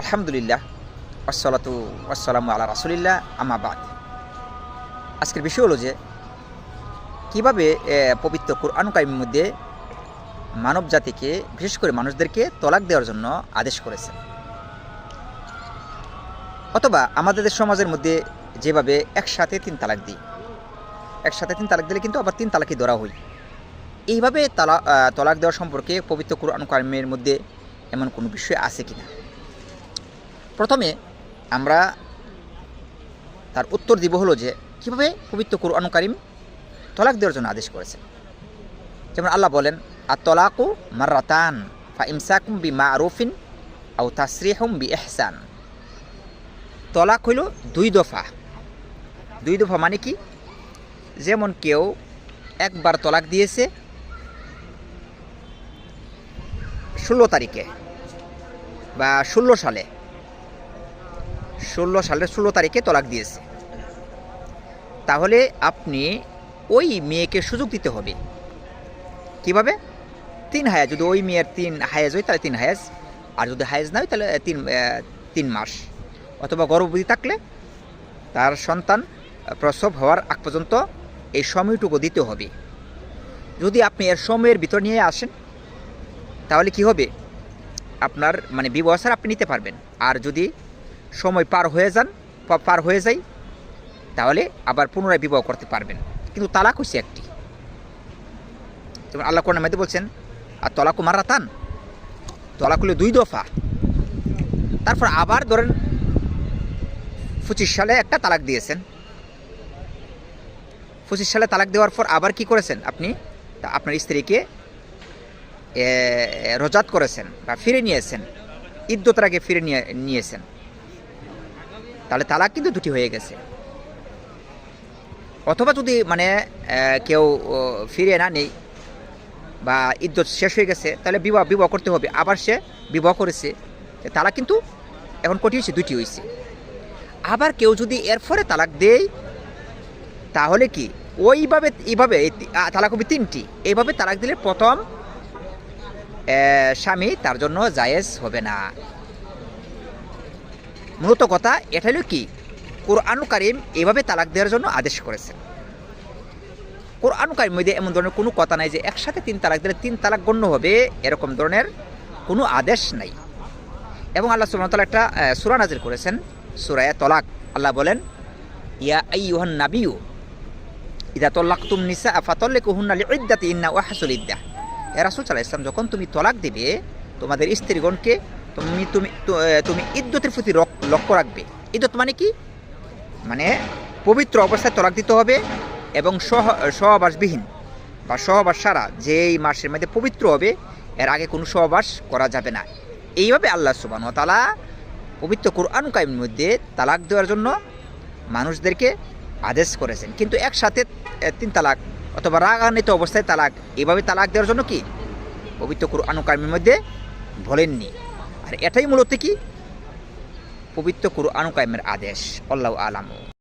আলহামদুলিল্লাহ আসসালাতু আসসালামু আল্লাহ রাসুলিল্লাহ আমাবাদ আজকের বিষয় হলো যে, কীভাবে পবিত্র কোরআন কাইমের মধ্যে মানব জাতিকে, বিশেষ করে মানুষদেরকে তলাক দেওয়ার জন্য আদেশ করেছে। অথবা আমাদের সমাজের মধ্যে যেভাবে একসাথে তিন তালাক দিই, একসাথে তিন তালাক দিলে কিন্তু আবার তিন তালাকই ধরা হই এইভাবে তালা তলাক দেওয়া সম্পর্কে পবিত্র কোরআন কাইমের মধ্যে এমন কোনো বিষয় আছে কিনা? প্রথমে আমরা তার উত্তর দিব হলো যে, কীভাবে পবিত্র কোরআন কারিম তলাক দেওয়ার জন্য আদেশ করেছে। যেমন আল্লাহ বলেন আর তলাকু মার্রাতান ফা ইমসাকুম বি মা আরুফিন আউ তাসরিহুম বি এহসান তলাক হইল দুই দফা। দুই দফা মানে কি? যেমন কেউ একবার তলাক দিয়েছে ষোলো তারিখে বা ষোলো সালে ষোলো সালের ষোলো তারিখে তলাক দিয়েছে। তাহলে আপনি ওই মেয়েকে সুযোগ দিতে হবে। কীভাবে? তিন হায়াজ, যদি ওই মেয়ের তিন হায়াজ হয় তাহলে তিন হায়াজ, আর যদি হায়াজ না হয় তাহলে তিন তিন মাস। অথবা গর্ভবতী থাকলে তার সন্তান প্রসব হওয়ার আগ পর্যন্ত এই সময়টুকু দিতে হবে। যদি আপনি এর সময়ের ভিতর নিয়ে আসেন, তাহলে কি হবে? আপনার মানে বিবাহ আপনি নিতে পারবেন। আর যদি সময় পার হয়ে যান পার হয়ে যায় তাহলে আবার পুনরায় বিবাহ করতে পারবেন। কিন্তু তালাক হচ্ছে একটি। যেমন আল্লাহ কোরআন মধ্যে বলছেন, আর তলাকু মারাতান? তলাক হলো দুই দফা। তারপর আবার ধরেন পঁচিশ সালে একটা তালাক দিয়েছেন। পঁচিশ সালে তালাক দেওয়ার পর আবার কি করেছেন আপনি? আপনার স্ত্রীকে রোজাত করেছেন বা ফিরে নিয়েছেন। ইদ্যতের ফিরে নিয়ে, নিয়েছেন। তাহলে তালাক কিন্তু দুটি হয়ে গেছে। অথবা যদি মানে কেউ ফিরে না নেই বা ইদ্যত শেষ হয়ে গেছে, তাহলে বিবাহ বিবাহ করতে হবে। আবার সে বিবাহ করেছে তালাক কিন্তু এখন কটি হয়েছে দুটি হয়েছে। আবার কেউ যদি এর ফলে তালাক দেয়, তাহলে কি? ওইভাবে, এইভাবে তালাক হবে তিনটি। এইভাবে তালাক দিলে প্রথম স্বামী তার জন্য জায়েজ হবে না। মূলত কথা এটা হলো কি? কোরআন কারিম এভাবে তালাক দেওয়ার জন্য আদেশ করেছেন কোরআন কারিম মধ্যে এমন ধরনের কোনো কথা নাই যে একসাথে তিন তালাক দিলে তিন তালাক গণ্য হবে, এরকম ধরনের কোনো আদেশ নাই। এবং আল্লাহ সুবহানাহু একটা সুরা নাজির করেছেন, সূরায়ে তলাক। আল্লাহ বলেন, ইয়া আইয়ুহান নাবিয়্যু ইদা তল্লাকতুম নিসা ফাতাল্লিকুহুন্না লিইদ্দাতি ইন্না ওয়া হাসুল ইদ্দাহ। এ রাসূল সাল্লাল্লাহু আলাইহি ওয়াসাল্লাম যখন তুমি তলাক দিবে, তোমাদের স্ত্রীগণকে তুমি তুমি তুমি ইদ্যতের প্রতি লক্ষ্য রাখবে। ইদ্যত মানে কি? মানে পবিত্র অবস্থায় তলাক দিতে হবে এবং সহ, সহবাসবিহীন বা সহবাস সারা যেই মাসের মধ্যে পবিত্র হবে, এর আগে কোনো সহবাস করা যাবে না। এইভাবে আল্লাহ সুবান তালা পবিত্র কোরআন কায়েমের মধ্যে তালাক দেওয়ার জন্য মানুষদেরকে আদেশ করেছেন। কিন্তু একসাথে তিন তালাক অথবা রাগান্বিত অবস্থায় তালাক, এভাবে তালাক দেওয়ার জন্য কি? পবিত্র কোরআন কায়েমের মধ্যে বলেননি। আর এটাই মূলত কি? পবিত্র কুরআন কায়েমের আদেশ। আল্লাহ আলামু।